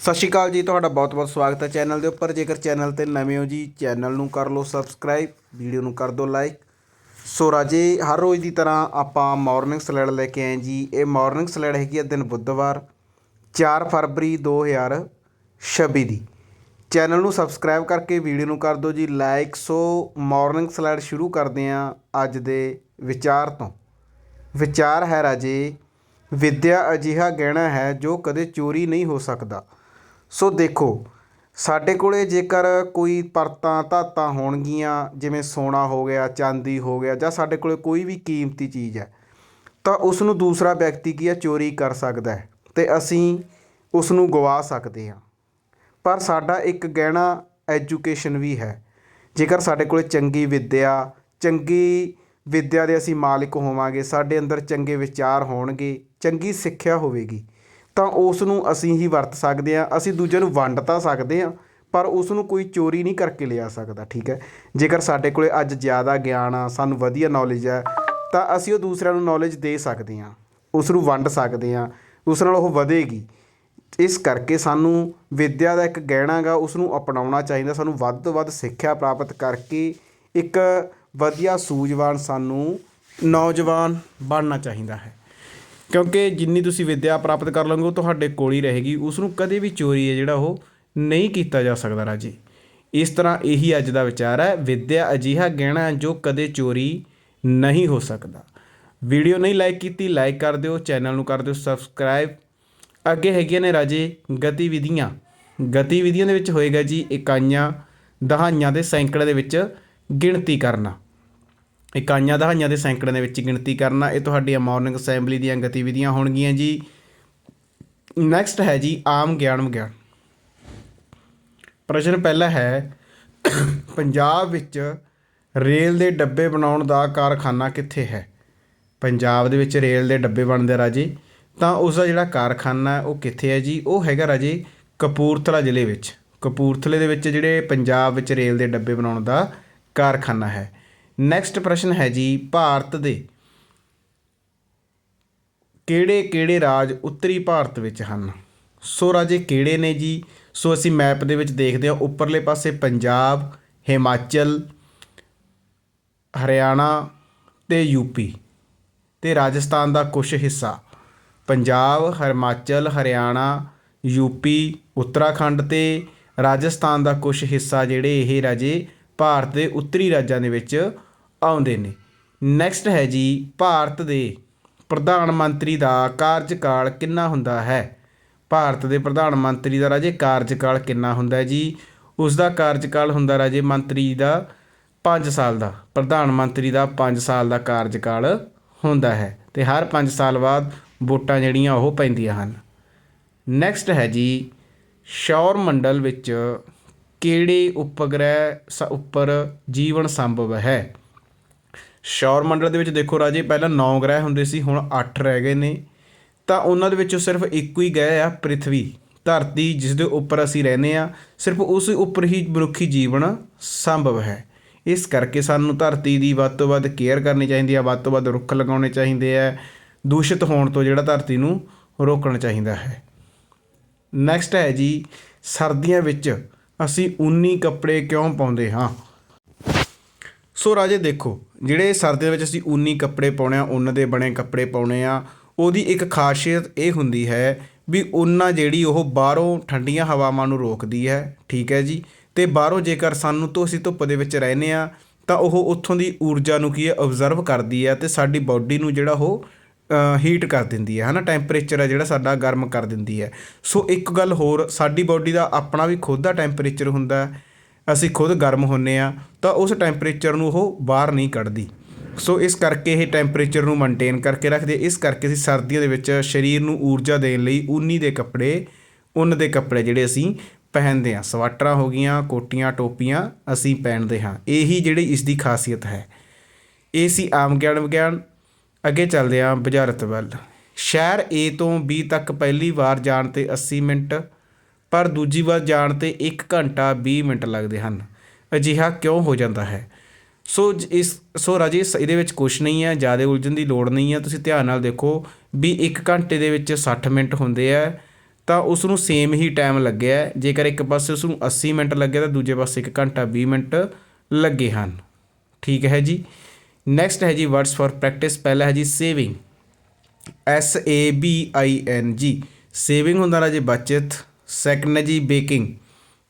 ਸਤਿ ਸ਼੍ਰੀ ਅਕਾਲ ਜੀ, ਤੁਹਾਡਾ ਬਹੁਤ-ਬਹੁਤ ਸਵਾਗਤ ਹੈ ਚੈਨਲ ਦੇ ਉੱਪਰ। ਜੇਕਰ ਚੈਨਲ ਤੇ ਨਵੇਂ ਹੋ ਜੀ, ਚੈਨਲ ਨੂੰ ਕਰ ਲਓ ਸਬਸਕ੍ਰਾਈਬ, ਵੀਡੀਓ ਨੂੰ ਕਰ ਦਿਓ ਲਾਈਕ। ਸੋ ਰਾਜੇ, ਹਰ ਰੋਜ਼ ਦੀ ਤਰ੍ਹਾਂ ਆਪਾਂ ਮਾਰਨਿੰਗ ਸਲੈਡ ਲੈ ਕੇ ਆਏ ਜੀ। ਇਹ ਮਾਰਨਿੰਗ ਸਲੈਡ ਹੈਗੀ ਹੈ ਦਿਨ ਬੁੱਧਵਾਰ 4 ਫਰਵਰੀ 2026 ਦੀ। ਚੈਨਲ ਨੂੰ ਸਬਸਕ੍ਰਾਈਬ ਕਰਕੇ ਵੀਡੀਓ ਨੂੰ ਕਰ ਦਿਓ ਜੀ, ਲਾਈਕ। ਸੋ ਮਾਰਨਿੰਗ ਸਲੈਡ ਸ਼ੁਰੂ ਕਰਦੇ ਹਾਂ ਅੱਜ ਦੇ ਵਿਚਾਰ ਤੋਂ। ਵਿਚਾਰ ਹੈ ਰਾਜੇ, ਵਿਦਿਆ ਅਜਿਹਾ ਗਹਿਣਾ ਹੈ ਜੋ ਕਦੇ ਚੋਰੀ ਨਹੀਂ ਹੋ ਸਕਦਾ। ਸੋ ਦੇਖੋ, ਸਾਡੇ ਕੋਲੇ ਜੇਕਰ ਕੋਈ ਪਰਤਾਂ ਧਾਤਾਂ ਹੋਣਗੀਆਂ, ਜਿਵੇਂ ਸੋਨਾ ਹੋ ਗਿਆ, ਚਾਂਦੀ ਹੋ ਗਿਆ, ਜਾਂ ਸਾਡੇ ਕੋਲੇ ਕੋਈ ਵੀ ਕੀਮਤੀ ਚੀਜ਼ ਹੈ, ਤਾਂ ਉਸ ਨੂੰ ਦੂਸਰਾ ਵਿਅਕਤੀ ਕੀ ਹੈ? ਚੋਰੀ ਕਰ ਸਕਦਾ ਹੈ ਤੇ ਅਸੀਂ ਉਸ ਨੂੰ ਗਵਾ ਸਕਦੇ ਹਾਂ। ਪਰ ਸਾਡਾ ਇੱਕ ਗਹਿਣਾ ਐਜੂਕੇਸ਼ਨ ਵੀ ਹੈ। ਜੇਕਰ ਸਾਡੇ ਕੋਲੇ ਚੰਗੀ ਵਿੱਦਿਆ ਚੰਗੀ ਵਿੱਦਿਆ ਦੇ ਅਸੀਂ ਮਾਲਕ ਹੋਵਾਂਗੇ, ਸਾਡੇ ਅੰਦਰ ਚੰਗੇ ਵਿਚਾਰ ਹੋਣਗੇ, ਚੰਗੀ ਸਿੱਖਿਆ ਹੋਵੇਗੀ ਤਾਂ ਉਸ ਨੂੰ ਅਸੀਂ ਹੀ ਵਰਤ ਸਕਦੇ ਹਾਂ, ਅਸੀਂ ਦੂਜਿਆਂ ਨੂੰ ਵੰਡ ਤਾਂ ਸਕਦੇ ਹਾਂ, ਪਰ ਉਸ ਨੂੰ ਕੋਈ ਚੋਰੀ ਨਹੀਂ ਕਰਕੇ ਲਿਆ ਸਕਦਾ, ਠੀਕ ਹੈ? ਜੇਕਰ ਸਾਡੇ ਕੋਲੇ ਅੱਜ ਜ਼ਿਆਦਾ ਗਿਆਨ ਆ, ਸਾਨੂੰ ਵਧੀਆ ਨੌਲੇਜ ਹੈ ਤਾਂ ਅਸੀਂ ਉਹ ਦੂਸਰਿਆਂ ਨੂੰ ਨੌਲੇਜ ਦੇ ਸਕਦੇ ਹਾਂ ਉਸ ਨੂੰ ਵੰਡ ਸਕਦੇ ਹਾਂ, ਉਸ ਨਾਲ ਉਹ ਵਧੇਗੀ। ਇਸ ਕਰਕੇ ਸਾਨੂੰ ਵਿੱਦਿਆ ਦਾ ਇੱਕ ਗਹਿਣਾ ਗਾ ਉਸ ਨੂੰ ਅਪਣਾਉਣਾ ਚਾਹੀਦਾ, ਸਾਨੂੰ ਵੱਧ ਤੋਂ ਵੱਧ ਸਿੱਖਿਆ ਪ੍ਰਾਪਤ ਕਰਕੇ ਇੱਕ ਵਧੀਆ ਸੂਝਵਾਨ ਸਾਨੂੰ ਨੌਜਵਾਨ ਬਣਨਾ ਚਾਹੀਦਾ ਹੈ। ਕਿਉਂਕਿ ਜਿੰਨੀ ਤੁਸੀਂ ਵਿੱਦਿਆ ਪ੍ਰਾਪਤ ਕਰ ਲਓਗੇ, ਉਹ ਤੁਹਾਡੇ ਕੋਲ ਹੀ ਰਹੇਗੀ। ਉਸ ਨੂੰ ਕਦੇ ਵੀ ਚੋਰੀ ਹੈ ਜਿਹੜਾ ਉਹ ਨਹੀਂ ਕੀਤਾ ਜਾ ਸਕਦਾ, ਰਾਜੇ। ਇਸ ਤਰ੍ਹਾਂ ਇਹੀ ਅੱਜ ਦਾ ਵਿਚਾਰ ਹੈ। ਵਿੱਦਿਆ ਅਜਿਹਾ ਗਹਿਣਾ ਜੋ ਕਦੇ ਚੋਰੀ ਨਹੀਂ ਹੋ ਸਕਦਾ। ਵੀਡੀਓ ਨਹੀਂ ਲਾਈਕ ਕੀਤੀ, ਲਾਈਕ ਕਰ ਦਿਓ। ਚੈਨਲ ਨੂੰ ਕਰ ਦਿਓ ਸਬਸਕ੍ਰਾਈਬ। ਅੱਗੇ ਹੈਗੀਆਂ ਨੇ ਰਾਜੇ ਗਤੀਵਿਧੀਆਂ। ਗਤੀਵਿਧੀਆਂ ਦੇ ਵਿੱਚ ਹੋਏਗਾ ਜੀ, ਇਕਾਈਆਂ, ਦਹਾਈਆਂ ਦੇ ਸੈਂਕੜੇ ਦੇ ਵਿੱਚ ਗਿਣਤੀ ਕਰਨਾ। ਇਕਾਈਆਂ ਦਹਾਈਆਂ ਦੇ ਸੈਂਕੜੇ ਦੇ ਵਿੱਚ ਗਿਣਤੀ ਕਰਨਾ, ਇਹ ਤੁਹਾਡੀਆਂ ਮਾਰਨਿੰਗ ਅਸੈਂਬਲੀ ਦੀਆਂ ਗਤੀਵਿਧੀਆਂ ਹੋਣਗੀਆਂ ਜੀ। ਨੈਕਸਟ ਹੈ ਜੀ, ਆਮ ਗਿਆਨ ਵਿਗਿਆਨ। ਪ੍ਰਸ਼ਨ ਪਹਿਲਾ ਹੈ, ਪੰਜਾਬ ਵਿੱਚ ਰੇਲ ਦੇ ਡੱਬੇ ਬਣਾਉਣ ਦਾ ਕਾਰਖਾਨਾ ਕਿੱਥੇ ਹੈ? ਪੰਜਾਬ ਦੇ ਵਿੱਚ ਰੇਲ ਦੇ ਡੱਬੇ ਬਣਦੇ ਰਾਜੇ। ਤਾਂ ਉਸ ਦਾ ਜਿਹੜਾ ਕਾਰਖਾਨਾ ਉਹ ਕਿੱਥੇ ਹੈ ਜੀ? ਉਹ ਹੈਗਾ ਰਾਜੇ ਕਪੂਰਥਲਾ ਜ਼ਿਲ੍ਹੇ ਵਿੱਚ। ਕਪੂਰਥਲੇ ਦੇ ਵਿੱਚ ਜਿਹੜੇ ਪੰਜਾਬ ਵਿੱਚ ਰੇਲ ਦੇ ਡੱਬੇ ਬਣਾਉਣ ਦਾ ਕਾਰਖਾਨਾ ਹੈ। ਨੈਕਸਟ ਪ੍ਰਸ਼ਨ ਹੈ ਜੀ ਭਾਰਤ ਦੇ। ਕਿਹੜੇ ਕਿਹੜੇ ਰਾਜ ਉੱਤਰੀ ਭਾਰਤ ਵਿੱਚ ਹਨ? ਸੋ ਰਾਜੇ ਕਿਹੜੇ ਨੇ ਜੀ? ਸੋ ਅਸੀਂ ਮੈਪ ਦੇ ਵਿੱਚ ਦੇਖਦੇ ਹਾਂ। ਉੱਪਰਲੇ ਪਾਸੇ ਪੰਜਾਬ, ਹਿਮਾਚਲ, ਹਰਿਆਣਾ ਤੇ ਯੂਪੀ ਤੇ ਰਾਜਸਥਾਨ ਦਾ ਕੁਝ ਹਿੱਸਾ। ਪੰਜਾਬ, ਹਿਮਾਚਲ, ਹਰਿਆਣਾ ਯੂਪੀ ਉੱਤਰਾਖੰਡ ਤੇ ਰਾਜਸਥਾਨ ਦਾ ਕੁਝ ਹਿੱਸਾ ਜਿਹੜੇ ਇਹ ਰਾਜੇ ਭਾਰਤ ਦੇ ਉੱਤਰੀ ਰਾਜਾਂ ਦੇ ਵਿੱਚ ਆਉਂਦੇ ਨੇ। ਨੈਕਸਟ ਹੈ ਜੀ, ਭਾਰਤ ਦੇ ਪ੍ਰਧਾਨ ਮੰਤਰੀ ਦਾ ਕਾਰਜਕਾਲ ਕਿੰਨਾ ਹੁੰਦਾ ਹੈ? ਭਾਰਤ ਦੇ ਪ੍ਰਧਾਨ ਮੰਤਰੀ ਦਾ ਰਾਜੇ ਕਾਰਜਕਾਲ ਕਿੰਨਾ ਹੁੰਦਾ ਹੈ ਜੀ? ਉਸ ਦਾ ਕਾਰਜਕਾਲ ਹੁੰਦਾ ਰਾਜੇ ਮੰਤਰੀ ਦਾ 5 ਸਾਲ ਦਾ, ਪ੍ਰਧਾਨ ਮੰਤਰੀ ਦਾ 5 ਸਾਲ ਦਾ ਕਾਰਜਕਾਲ ਹੁੰਦਾ ਹੈ ਤੇ ਹਰ 5 ਸਾਲ ਬਾਅਦ ਵੋਟਾਂ ਜਿਹੜੀਆਂ ਉਹ ਪੈਂਦੀਆਂ ਹਨ। ਨੈਕਸਟ ਹੈ ਜੀ, ਸ਼ੌਰ ਮੰਡਲ ਵਿੱਚ ਕਿਹੜੇ ਉਪਗ੍ਰਹਿ ਸ- ਉੱਪਰ ਜੀਵਨ ਸੰਭਵ ਹੈ? ਸ਼ੌਰ ਮੰਡਲ ਦੇ ਵਿੱਚ ਦੇਖੋ ਰਾਜੇ, ਪਹਿਲਾਂ 9 ਗ੍ਰਹਿ ਹੁੰਦੇ ਸੀ, ਹੁਣ 8 ਰਹਿ ਗਏ ਨੇ। ਤਾਂ ਉਹਨਾਂ ਦੇ ਵਿੱਚੋਂ ਸਿਰਫ ਇੱਕੋ ਹੀ ਗ੍ਰਹਿ ਆ, ਪ੍ਰਿਥਵੀ। ਧਰਤੀ ਜਿਸ ਦੇ ਉੱਪਰ ਅਸੀਂ ਰਹਿੰਦੇ ਆ ਸਿਰਫ ਉਸ ਉੱਪਰ ਹੀ ਮਨੁੱਖੀ ਜੀਵਨ ਸੰਭਵ ਹੈ। ਇਸ ਕਰਕੇ ਸਾਨੂੰ ਧਰਤੀ ਦੀ ਵੱਧ ਤੋਂ ਵੱਧ ਕੇਅਰ ਕਰਨੀ ਚਾਹੀਦੀ ਹੈ, ਵੱਧ ਤੋਂ ਵੱਧ ਰੁੱਖ ਲਗਾਉਣੇ ਚਾਹੀਦੇ ਆ ਦੂਸ਼ਿਤ ਹੋਣ ਤੋਂ ਜਿਹੜਾ ਧਰਤੀ ਨੂੰ ਰੋਕਣਾ ਚਾਹੀਦਾ ਹੈ। ਨੈਕਸਟ ਹੈ ਜੀ, ਸਰਦੀਆਂ ਵਿੱਚ ਅਸੀਂ ਊਨੀ ਕੱਪੜੇ ਕਿਉਂ ਪਾਉਂਦੇ ਹਾਂ? ਸੋ ਰਾਜੇ ਦੇਖੋ, ਜਿਹੜੇ ਸਰਦੀ ਦੇ ਵਿੱਚ ਅਸੀਂ ਉਨੀ ਕੱਪੜੇ ਪਾਉਣੇ ਆ ਉੱਨ ਦੇ ਬਣੇ ਕੱਪੜੇ ਪਾਉਣੇ ਆ, ਉਹਦੀ ਇੱਕ ਖਾਸੀਅਤ ਇਹ ਹੁੰਦੀ ਹੈ ਵੀ ਉੱਨਾਂ ਜਿਹੜੀ ਉਹ ਬਾਹਰੋਂ ਠੰਡੀਆਂ ਹਵਾਵਾਂ ਨੂੰ ਰੋਕਦੀ ਹੈ, ਠੀਕ ਹੈ ਜੀ? ਤੇ ਬਾਹਰੋਂ ਜੇਕਰ ਸਾਨੂੰ ਤੋਂ ਅਸੀਂ ਧੁੱਪ ਦੇ ਵਿੱਚ ਰਹਿੰਦੇ ਆ, ਤਾਂ ਉਹ ਉੱਥੋਂ ਦੀ ਊਰਜਾ ਨੂੰ ਕੀ ਹੈ ਆਬਜ਼ਰਵ ਕਰਦੀ ਹੈ ਤੇ ਸਾਡੀ ਬਾਡੀ ਨੂੰ ਜਿਹੜਾ ਉਹ ਹੀਟ ਕਰ ਦਿੰਦੀ ਹੈ, ਹਨਾ? ਟੈਂਪਰੇਚਰ ਹੈ ਜਿਹੜਾ ਸਾਡਾ ਗਰਮ ਕਰ ਦਿੰਦੀ ਹੈ। ਸੋ ਇੱਕ ਗੱਲ ਹੋਰ, ਸਾਡੀ ਬਾਡੀ ਦਾ ਆਪਣਾ ਵੀ ਖੁਦ ਦਾ ਟੈਂਪਰੇਚਰ ਹੁੰਦਾ ਹੈ ਅਸੀਂ ਖੁਦ ਗਰਮ ਹੁੰਨੇ ਆ, ਤਾਂ ਉਸ ਟੈਂਪਰੇਚਰ ਨੂੰ ਉਹ ਬਾਹਰ ਨਹੀਂ ਕੱਢਦੀ। ਸੋ ਇਸ ਕਰਕੇ ਇਹ ਟੈਂਪਰੇਚਰ ਨੂੰ ਮੇਨਟੇਨ ਕਰਕੇ ਰੱਖਦੇ ਇਸ ਕਰਕੇ ਅਸੀਂ ਸਰਦੀਆਂ ਦੇ ਵਿੱਚ ਸਰੀਰ ਨੂੰ ਊਰਜਾ ਦੇਣ ਲਈ ਉਨੀ ਦੇ ਕੱਪੜੇ, ਉੱਨ ਦੇ ਕੱਪੜੇ ਜਿਹੜੇ ਅਸੀਂ ਪਹਿਨਦੇ ਹਾਂ ਸਵਾਟਰਾਂ ਹੋ ਗਈਆਂ, ਕੋਟੀਆਂ, ਟੋਪੀਆਂ ਅਸੀਂ ਪਹਿਨਦੇ ਹਾਂ। ਇਹੀ ਜਿਹੜੀ ਇਸ ਦੀ ਖਾਸੀਅਤ ਹੈ। ਇਹ ਸੀ ਆਮ ਗਿਆਨ ਵਿਗਿਆਨ। ਅੱਗੇ ਚੱਲਦੇ ਹਾਂ ਬੁਝਾਰਤ ਵੱਲ। ਸ਼ਹਿਰ A ਤੋਂ B ਤੱਕ ਪਹਿਲੀ ਵਾਰ ਜਾਣ ਤੇ 80 ਮਿੰਟ ਪਰ ਦੂਜੀ ਵਾਰ ਜਾਣ ਤੇ 1 ਘੰਟਾ 20 ਮਿੰਟ ਲੱਗਦੇ ਹਨ। ਅਜਿਹਾ ਕਿਉਂ ਹੋ ਜਾਂਦਾ ਹੈ? ਸੋ ਜ- ਇਸ, ਸੋ ਰਾਜੇ ਇਸ- ਇਹਦੇ ਵਿੱਚ ਕੁਝ ਨਹੀਂ ਹੈ, ਜ਼ਿਆਦਾ ਉਲਝਣ ਦੀ ਲੋੜ ਨਹੀਂ ਹੈ। ਤੁਸੀਂ ਧਿਆਨ ਨਾਲ ਦੇਖੋ ਵੀ 1 ਘੰਟੇ ਦੇ ਵਿੱਚ 60 ਮਿੰਟ ਹੁੰਦੇ ਆ, ਤਾਂ ਉਸ ਨੂੰ ਸੇਮ ਹੀ ਟਾਈਮ ਲੱਗਿਆ। ਜੇਕਰ ਇੱਕ ਪਾਸੇ ਉਸ ਨੂੰ 80 ਮਿੰਟ ਲੱਗਿਆ, ਤਾਂ ਦੂਜੇ ਪਾਸੇ 1 ਘੰਟਾ 20 ਮਿੰਟ ਲੱਗੇ ਹਨ। ਠੀਕ ਹੈ ਜੀ? ਨੈਕਸਟ ਹੈ ਜੀ ਵਰਡਸ ਫॉर ਪ੍ਰੈਕਟਿਸ ਪਹਿਲਾ ਹੈ ਜੀ saving S A B I N G saving ਹੁੰਦਾ ਰਾਜੇ ਬਚਤ। ਸੈਕਿੰਡ ਹੈ ਜੀ baking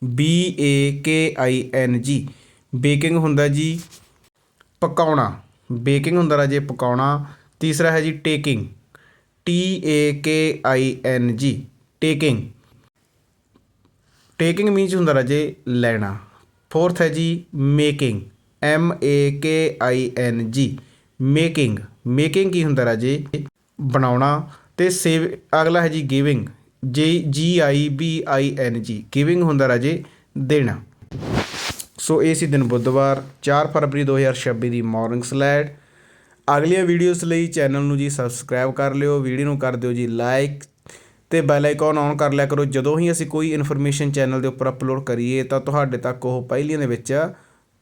B A K I N ਜੀ ਬੇਕਿੰਗ ਹੁੰਦਾ ਜੀ ਪਕਾਉਣਾ, ਬੇਕਿੰਗ ਹੁੰਦਾ ਰਾਜੇ ਪਕਾਉਣਾ, ਤੀਸਰਾ ਹੈ ਜੀ ਟੇਕਿੰਗ ਟੀ ਏ ਕੇ ਆਈ ਐਨ ਜੀ ਟੇਕਿੰਗ। ਟੇਕਿੰਗ ਮੀਨਸ ਹੁੰਦਾ ਰਾਜੇ ਲੈਣਾ। ਫੋਰਥ ਹੈ ਜੀ making M A K I N ਜੀ ਮੇਕਿੰਗ। ਮੇਕਿੰਗ ਕੀ ਹੁੰਦਾ ਰਾਜੇ? ਬਣਾਉਣਾ। ਤੇ ਸੇਵ ਅਗਲਾ ਹੈ ਜੀ ਗਿਵਿੰਗ ਜੇ ਜੀ ਆਈ ਬੀ ਆਈ ਐਨ ਜੀ ਗਿਵਿੰਗ ਹੁੰਦਾ ਰਾਜੇ ਦੇਣਾ। ਸੋ ਇਹ ਸੀ ਦਿਨ ਬੁੱਧਵਾਰ 4 ਫਰਵਰੀ 2026 ਦੀ ਮਾਰਨਿੰਗ ਸਲੈਡ ਅਗਲੀਆਂ ਵੀਡੀਓਜ਼ ਲਈ ਚੈਨਲ ਨੂੰ ਜੀ ਸਬਸਕ੍ਰਾਈਬ ਕਰ ਲਿਓ ਵੀਡੀਓ ਨੂੰ ਕਰ ਦਿਓ ਜੀ ਲਾਈਕ ਤੇ ਬੈਲ ਆਈਕਨ ਔਨ ਕਰ ਲਿਆ ਕਰੋ। ਜਦੋਂ ਹੀ ਅਸੀਂ ਕੋਈ ਇਨਫੋਰਮੇਸ਼ਨ ਚੈਨਲ ਦੇ ਉੱਪਰ ਅਪਲੋਡ ਕਰੀਏ, ਤਾਂ ਤੁਹਾਡੇ ਤੱਕ ਉਹ ਪਹਿਲੀਆਂ ਦੇ ਵਿੱਚ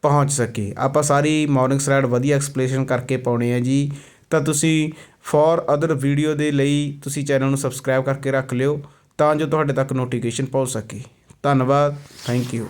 ਪਹੁੰਚ ਸਕੇ। ਆਪਾਂ ਸਾਰੀ ਮਾਰਨਿੰਗ ਸਲਾਈਡ ਵਧੀਆ ਐਕਸਪਲੇਨੇਸ਼ਨ ਕਰਕੇ ਪਾਉਣੇ ਆ ਜੀ। ਤਾਂ ਤੁਸੀਂ ਫॉर ਅਦਰ ਵੀਡੀਓ ਦੇ ਲਈ ਤੁਸੀਂ ਚੈਨਲ ਨੂੰ ਸਬਸਕ੍ਰਾਈਬ ਕਰਕੇ ਰੱਖ ਲਿਓ ਤਾਂ ਜੋ ਤੁਹਾਡੇ ਤੱਕ ਨੋਟੀਫਿਕੇਸ਼ਨ ਪਹੁੰਚ ਸਕੇ। ਧੰਨਵਾਦ। Thank you